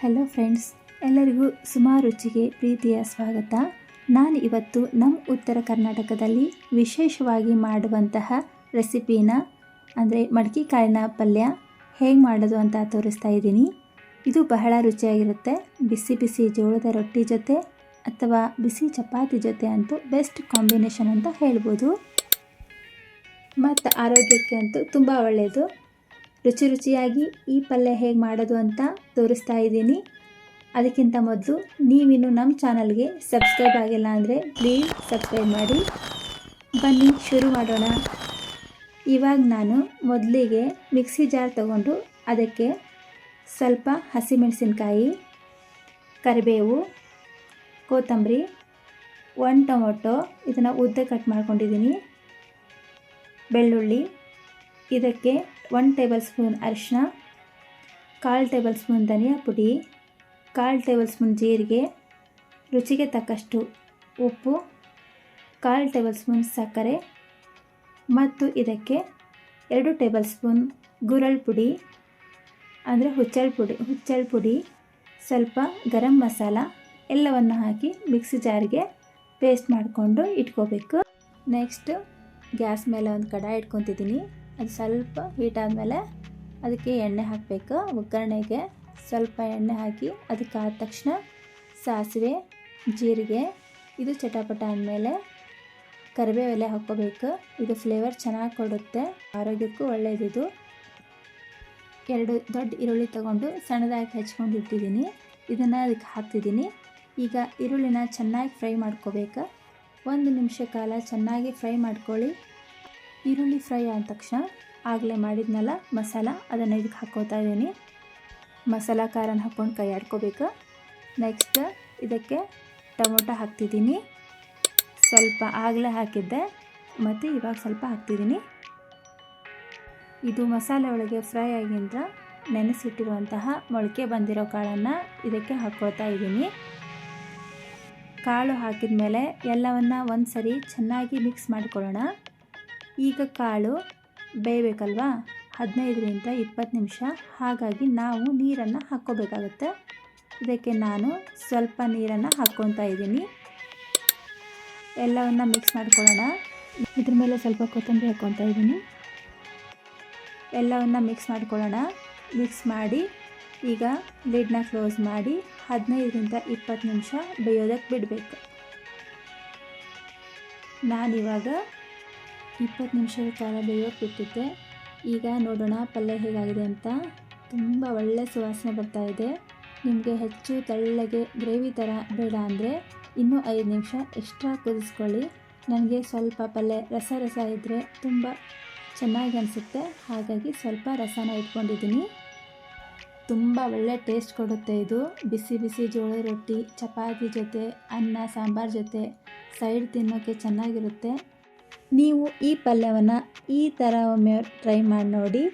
Hello friends ಎಲ್ಲರಿಗೂ ಸುಮಾರು ರುಚಿಗೆ ಪ್ರೀತಿಯ ಸ್ವಾಗತ. ನಾನು ಇವತ್ತು ನಮ್ಮ ಉತ್ತರ ಕರ್ನಾಟಕದಲ್ಲಿ ವಿಶೇಷವಾಗಿ ಮಾಡುವಂತಹ ರೆಸಿಪಿನ, ಅಂದರೆ ಮಡಕೆ ಕಾಳಿನ ಪಲ್ಯ ಹೇಗೆ ಮಾಡೋದು ಅಂತ ತೋರಿಸ್ತಾ ಇದ್ದೀನಿ. ಇದು ಬಹಳ ರುಚಿಯಾಗಿರುತ್ತೆ. ಬಿಸಿ ಬಿಸಿ ಜೋಳದ ರೊಟ್ಟಿ ಜೊತೆ ಅಥವಾ ಬಿಸಿ ಚಪಾತಿ ಜೊತೆ ಅಂತೂ ಬೆಸ್ಟ್ ಕಾಂಬಿನೇಷನ್ ಅಂತ ಹೇಳ್ಬೋದು. ಮತ್ತು ಆರೋಗ್ಯಕ್ಕೆ ಅಂತೂ ತುಂಬ ಒಳ್ಳೆಯದು ರುಚಿ ರುಚಿಯಾಗಿ ಈ ಪಲ್ಯ ಹೇಗೆ ಮಾಡೋದು ಅಂತ ತೋರಿಸ್ತಾ ಇದ್ದೀನಿ. ಅದಕ್ಕಿಂತ ಮೊದಲು ನೀವಿನ್ನು ನಮ್ಮ ಚಾನಲ್ಗೆ ಸಬ್ಸ್ಕ್ರೈಬ್ ಆಗಿಲ್ಲ ಅಂದರೆ ಪ್ಲೀಸ್ ಸಬ್ಸ್ಕ್ರೈಬ್ ಮಾಡಿ. ಬನ್ನಿ, ಶುರು ಮಾಡೋಣ. ಇವಾಗ ನಾನು ಮೊದಲಿಗೆ ಮಿಕ್ಸಿ ಜಾರ್ ತಗೊಂಡು ಅದಕ್ಕೆ ಸ್ವಲ್ಪ ಹಸಿಮೆಣಸಿನ್ಕಾಯಿ, ಕರಿಬೇವು, ಕೊತ್ತಂಬರಿ, ಒನ್ ಟೊಮೊಟೊ ಇದನ್ನು ಉದ್ದ ಕಟ್ ಮಾಡ್ಕೊಂಡಿದ್ದೀನಿ. ಬೆಳ್ಳುಳ್ಳಿ ಇದಕ್ಕೆ ಒನ್ ಟೇಬಲ್ ಸ್ಪೂನ್ ಅರಿಶಿನ ಕಾಲು ಟೇಬಲ್ ಸ್ಪೂನ್ ಧನಿಯಾ ಪುಡಿ, ಕಾಲು ಟೇಬಲ್ ಸ್ಪೂನ್ ಜೀರಿಗೆ, ರುಚಿಗೆ ತಕ್ಕಷ್ಟು ಉಪ್ಪು, ಕಾಲು ಟೇಬಲ್ ಸ್ಪೂನ್ ಸಕ್ಕರೆ ಮತ್ತು ಇದಕ್ಕೆ ಎರಡು ಟೇಬಲ್ ಸ್ಪೂನ್ ಗುರಳ್ ಪುಡಿ, ಅಂದರೆ ಹುಚ್ಚಳ ಪುಡಿ ಹುಚ್ಚಳ ಪುಡಿ, ಸ್ವಲ್ಪ ಗರಂ ಮಸಾಲ ಎಲ್ಲವನ್ನು ಹಾಕಿ ಮಿಕ್ಸಿ ಜಾರಿಗೆ ಪೇಸ್ಟ್ ಮಾಡಿಕೊಂಡು ಇಟ್ಕೋಬೇಕು. ನೆಕ್ಸ್ಟ್ ಗ್ಯಾಸ್ ಮೇಲೆ ಒಂದು ಕಡಾಯಿ ಇಟ್ಕೊತಿದ್ದೀನಿ. ಅದು ಸ್ವಲ್ಪ ಹೀಟ್ ಆದಮೇಲೆ ಅದಕ್ಕೆ ಎಣ್ಣೆ ಹಾಕಬೇಕು. ಒಗ್ಗರಣೆಗೆ ಸ್ವಲ್ಪ ಎಣ್ಣೆ ಹಾಕಿ ಅದಕ್ಕೆ ಆದ ತಕ್ಷಣ ಸಾಸಿವೆ, ಜೀರಿಗೆ, ಇದು ಚಟಾಪಟ ಆದಮೇಲೆ ಕರಿಬೇವು ಎಲೆ ಹಾಕ್ಕೋಬೇಕು. ಇದು ಫ್ಲೇವರ್ ಚೆನ್ನಾಗಿ ಕೊಡುತ್ತೆ. ಆರೋಗ್ಯಕ್ಕೂ ಒಳ್ಳೆಯದಿದು ಎರಡು ದೊಡ್ಡ ಈರುಳ್ಳಿ ತಗೊಂಡು ಸಣ್ಣದಾಗಿ ಹೆಚ್ಕೊಂಡು ಇಟ್ಟಿದ್ದೀನಿ. ಇದನ್ನು ಅದಕ್ಕೆ ಹಾಕ್ತಿದ್ದೀನಿ. ಈಗ ಈರುಳ್ಳಿನ ಚೆನ್ನಾಗಿ ಫ್ರೈ ಮಾಡ್ಕೋಬೇಕು. ಒಂದು ನಿಮಿಷ ಕಾಲ ಚೆನ್ನಾಗಿ ಫ್ರೈ ಮಾಡ್ಕೊಳ್ಳಿ. ಈರುಳ್ಳಿ ಫ್ರೈ ಆದ ತಕ್ಷಣ ಆಗಲೇ ಮಾಡಿದ್ನಲ್ಲ ಮಸಾಲ, ಅದನ್ನು ಇದಕ್ಕೆ ಹಾಕೋತಾ ಇದ್ದೀನಿ. ಮಸಾಲ, ಖಾರನ ಹಾಕ್ಕೊಂಡು ಕೈ ಆಡ್ಕೋಬೇಕು. ನೆಕ್ಸ್ಟ್ ಇದಕ್ಕೆ ಟೊಮೊಟೊ ಹಾಕ್ತಿದ್ದೀನಿ. ಸ್ವಲ್ಪ ಆಗಲೇ ಹಾಕಿದ್ದೆ, ಮತ್ತು ಇವಾಗ ಸ್ವಲ್ಪ ಹಾಕ್ತಿದ್ದೀನಿ. ಇದು ಮಸಾಲೆ ಒಳಗೆ ಫ್ರೈ ಆಗಿಂದ ನೆನೆಸಿಟ್ಟಿರುವಂತಹ ಮೊಳಕೆ ಬಂದಿರೋ ಕಾಳನ್ನು ಇದಕ್ಕೆ ಹಾಕ್ಕೊಳ್ತಾ ಇದ್ದೀನಿ. ಕಾಳು ಹಾಕಿದ ಮೇಲೆ ಎಲ್ಲವನ್ನು ಒಂದು ಸರಿ ಚೆನ್ನಾಗಿ ಮಿಕ್ಸ್ ಮಾಡಿಕೊಳ್ಳೋಣ. ಈಗ ಕಾಳು ಬೇಯಬೇಕಲ್ವಾ? ಹದಿನೈದರಿಂದ ಇಪ್ಪತ್ತು ನಿಮಿಷ. ಹಾಗಾಗಿ ನಾವು ನೀರನ್ನು ಹಾಕ್ಕೋಬೇಕಾಗುತ್ತೆ. ಇದಕ್ಕೆ ನಾನು ಸ್ವಲ್ಪ ನೀರನ್ನು ಹಾಕ್ಕೊತಾ ಇದ್ದೀನಿ. ಎಲ್ಲವನ್ನು ಮಿಕ್ಸ್ ಮಾಡ್ಕೊಳ್ಳೋಣ. ಇದ್ರ ಮೇಲೆ ಸ್ವಲ್ಪ ಕೊತ್ತಂಬರಿ ಹಾಕ್ಕೊತಾ ಇದ್ದೀನಿ. ಎಲ್ಲವನ್ನು ಮಿಕ್ಸ್ ಮಾಡ್ಕೊಳ್ಳೋಣ. ಮಿಕ್ಸ್ ಮಾಡಿ ಈಗ ಲಿಡ್ನ ಕ್ಲೋಸ್ ಮಾಡಿ ಹದಿನೈದರಿಂದ ಇಪ್ಪತ್ತು ನಿಮಿಷ ಬೇಯೋದಕ್ಕೆ ಬಿಡಬೇಕು. ನಾನಿವಾಗ ಇಪ್ಪತ್ತು ನಿಮಿಷದ ಕಾಲ ಬೇಯೋಕೆ ಬಿಟ್ಟಿದ್ದೆ. ಈಗ ನೋಡೋಣ ಪಲ್ಯ ಹೇಗಾಗಿದೆ ಅಂತ. ತುಂಬ ಒಳ್ಳೆ ಸುವಾಸನೆ ಬರ್ತಾ ಇದೆ. ನಿಮಗೆ ಹೆಚ್ಚು ತೆಳ್ಳಗೆ ಗ್ರೇವಿ ಥರ ಬೇಡ ಅಂದರೆ ಇನ್ನೂ ಐದು ನಿಮಿಷ ಎಕ್ಸ್ಟ್ರಾ ಕುದಿಸ್ಕೊಳ್ಳಿ. ನನಗೆ ಸ್ವಲ್ಪ ಪಲ್ಯ ರಸ ರಸ ಇದ್ದರೆ ತುಂಬ ಚೆನ್ನಾಗಿ ಅನಿಸುತ್ತೆ. ಹಾಗಾಗಿ ಸ್ವಲ್ಪ ರಸನ ಇಟ್ಕೊಂಡಿದ್ದೀನಿ. ತುಂಬ ಒಳ್ಳೆ ಟೇಸ್ಟ್ ಕೊಡುತ್ತೆ ಇದು. ಬಿಸಿ ಬಿಸಿ ಜೋಳ ರೊಟ್ಟಿ, ಚಪಾತಿ ಜೊತೆ, ಅನ್ನ, ಸಾಂಬಾರು ಜೊತೆ. ಸೈಡ್ ತಿನ್ನೋಕ್ಕೆ ಚೆನ್ನಾಗಿರುತ್ತೆ. ನೀವು ಈ ಪಲ್ಯವನ್ನು ಈ ಥರ ಒಮ್ಮೆ ಟ್ರೈ ಮಾಡಿ ನೋಡಿ.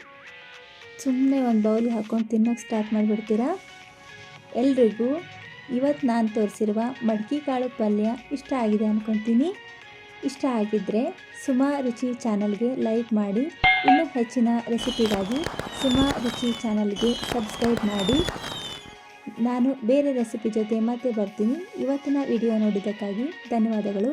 ಸುಮ್ಮನೆ ಒಂದು ಬೌಲ್ ಹಾಕ್ಕೊಂಡು ತಿನ್ನೋಕ್ಕೆ ಸ್ಟಾರ್ಟ್ ಮಾಡಿಬಿಡ್ತೀರಾ? ಎಲ್ರಿಗೂ ಇವತ್ತು ನಾನು ತೋರಿಸಿರುವ ಮಡ್ಕಿ ಕಾಳು ಪಲ್ಯ ಇಷ್ಟ ಆಗಿದೆ ಅಂದ್ಕೊತೀನಿ ಇಷ್ಟ ಆಗಿದ್ದರೆ ಸುಮಾ ರುಚಿ ಚಾನಲ್ಗೆ ಲೈಕ್ ಮಾಡಿ. ಇನ್ನೂ ಹೆಚ್ಚಿನ ರೆಸಿಪಿಗಾಗಿ ಸುಮಾ ರುಚಿ ಚಾನಲ್ಗೆ ಸಬ್ಸ್ಕ್ರೈಬ್ ಮಾಡಿ. ನಾನು ಬೇರೆ ರೆಸಿಪಿ ಜೊತೆ ಮತ್ತೆ ಬರ್ತೀನಿ. ಇವತ್ತಿನ ವಿಡಿಯೋ ನೋಡಿದ್ದಕ್ಕಾಗಿ ಧನ್ಯವಾದಗಳು.